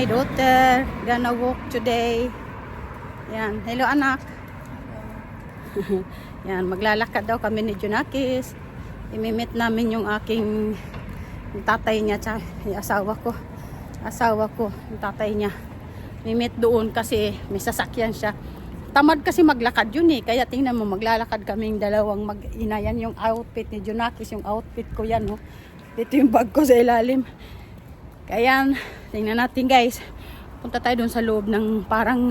my daughter. Gonna walk today. Yan. Hello, anak. Yan, maglalakad daw kami ni Junakis. Imimit namin yung aking tatay niya tsaka yung asawa ko. Asawa ko, yung tatay niya. Mimit doon kasi may sasakyan siya. Tamad kasi maglakad yun eh. Kaya tingnan mo, maglalakad kaming dalawang mag-ina. Yan yung outfit ni Junakis, yung outfit ko yan. Oh. Dito yung bag ko sa ilalim. Kaya, tingnan natin guys. Punta tayo doon sa loob ng parang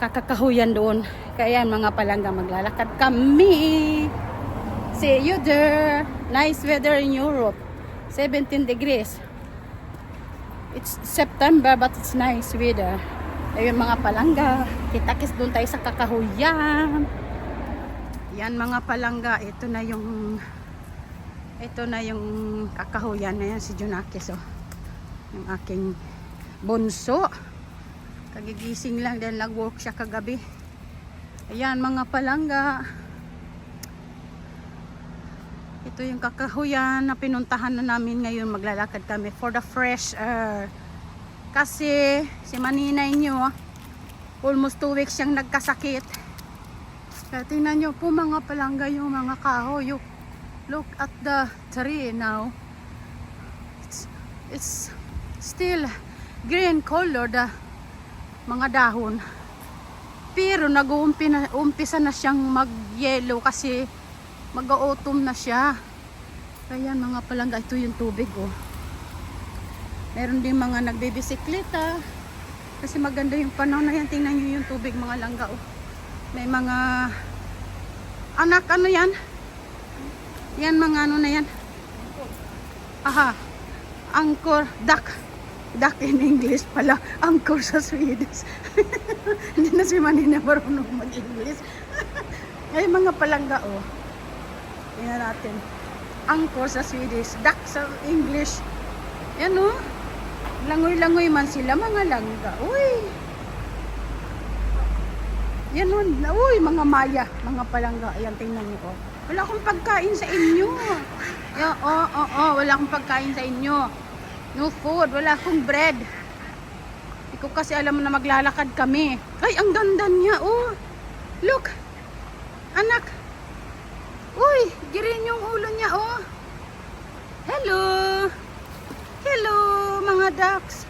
kakakahuyan doon. Kaya mga palangga maglalakad kami. See you there. Nice weather in Europe. 17 degrees. It's September but it's nice weather. Ayun mga palangga. Kitakis doon tayo sa kakahuyan. Yan mga palangga. Ito na yung ito na yung kakahuyan na yan si Junakis oh. Yung aking bunso. Kagigising lang dahil nag-work siya kagabi. Ayan mga palangga. Ito yung kakahuyan na pinuntahan na namin ngayon. Maglalakad kami for the fresh air. Kasi si Maninay nyo, almost 2 weeks siyang nagkasakit. Kaya tingnan nyo po mga palangga yung mga kahoy. Look at the tree now. It's, it's still green color the mga dahon. Pero nag-uumpisa na siyang mag-yellow kasi mag-autumn na siya. Kaya mga palangga, ito yung tubig oh. Meron din mga nagbibisikleta. Kasi maganda yung panahon na. Tingnan nyo yung tubig mga langga oh. May mga anak ano yan? Yan mga ano na yan. Aha. Angkor duck. Duck in English pala. Angkor sa Swedish. Hindi na si Manina marunong mag-English. Ay mga palangga oh. Tingnan natin. Angkor sa Swedish. Duck sa English. Yan oh. Langoy-langoy man sila mga langga. Uy. Yan oh. Uy, mga maya. Mga palangga. Ayan, tingnan niyo oh. Wala akong pagkain sa inyo. Yeah, oh, oh, oh, wala akong pagkain sa inyo. No food, wala akong bread. Hindi kasi alam na maglalakad kami. Ay, ang ganda niya, oh. Look. Anak. Uy, girin yung ulo niya, oh. Hello. Hello, mga ducks.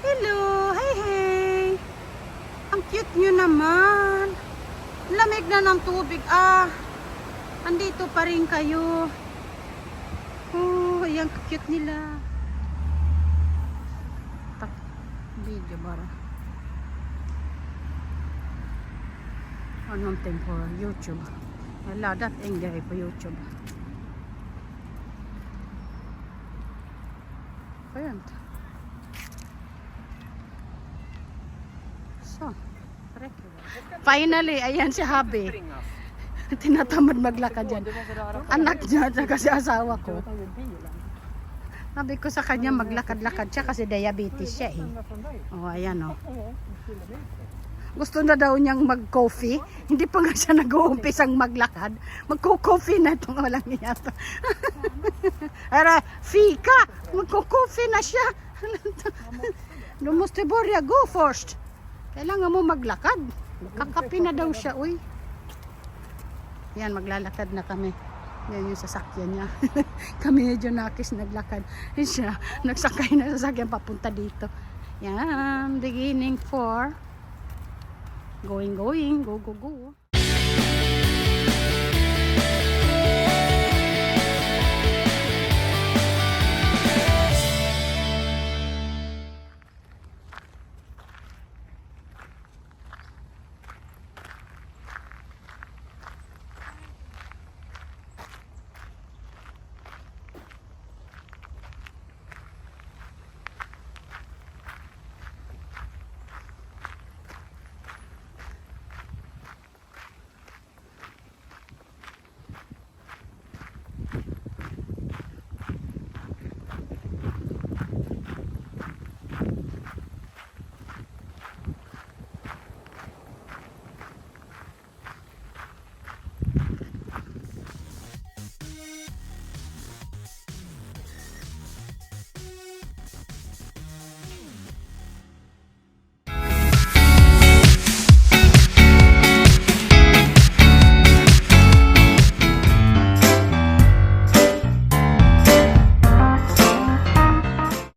Hello. Hey, hey. Ang cute niyo naman. Lamig na ng tubig, ah. Andito pa rin kayo. Oh, ayan, cute nila. Video bara. Anong thing for YouTube? Wala, that enjoy på YouTube. Skönt. So. Finally, ayan si Habi. Tinatamad maglakad yan. Anak niya at kasi asawa ko. Sabi ko sa kanya maglakad-lakad siya kasi diabetes siya eh. Oh, ayan oh. Gusto na daw niyang mag-coffee. Hindi pa nga siya nag-uumpisang maglakad. Magko-coffee na itong walang niya to. Ara, fika! Magko-coffee na siya. Lumuste Borya, go first. Kailangan mo maglakad. Kakapi na daw siya, uy. Yan, maglalakad na kami. Yan yung sasakyan niya. kami medyo nakis naglakad. Yan siya, nagsakay na sa sasakyan papunta dito. Yan, beginning for going, going, go, go, go.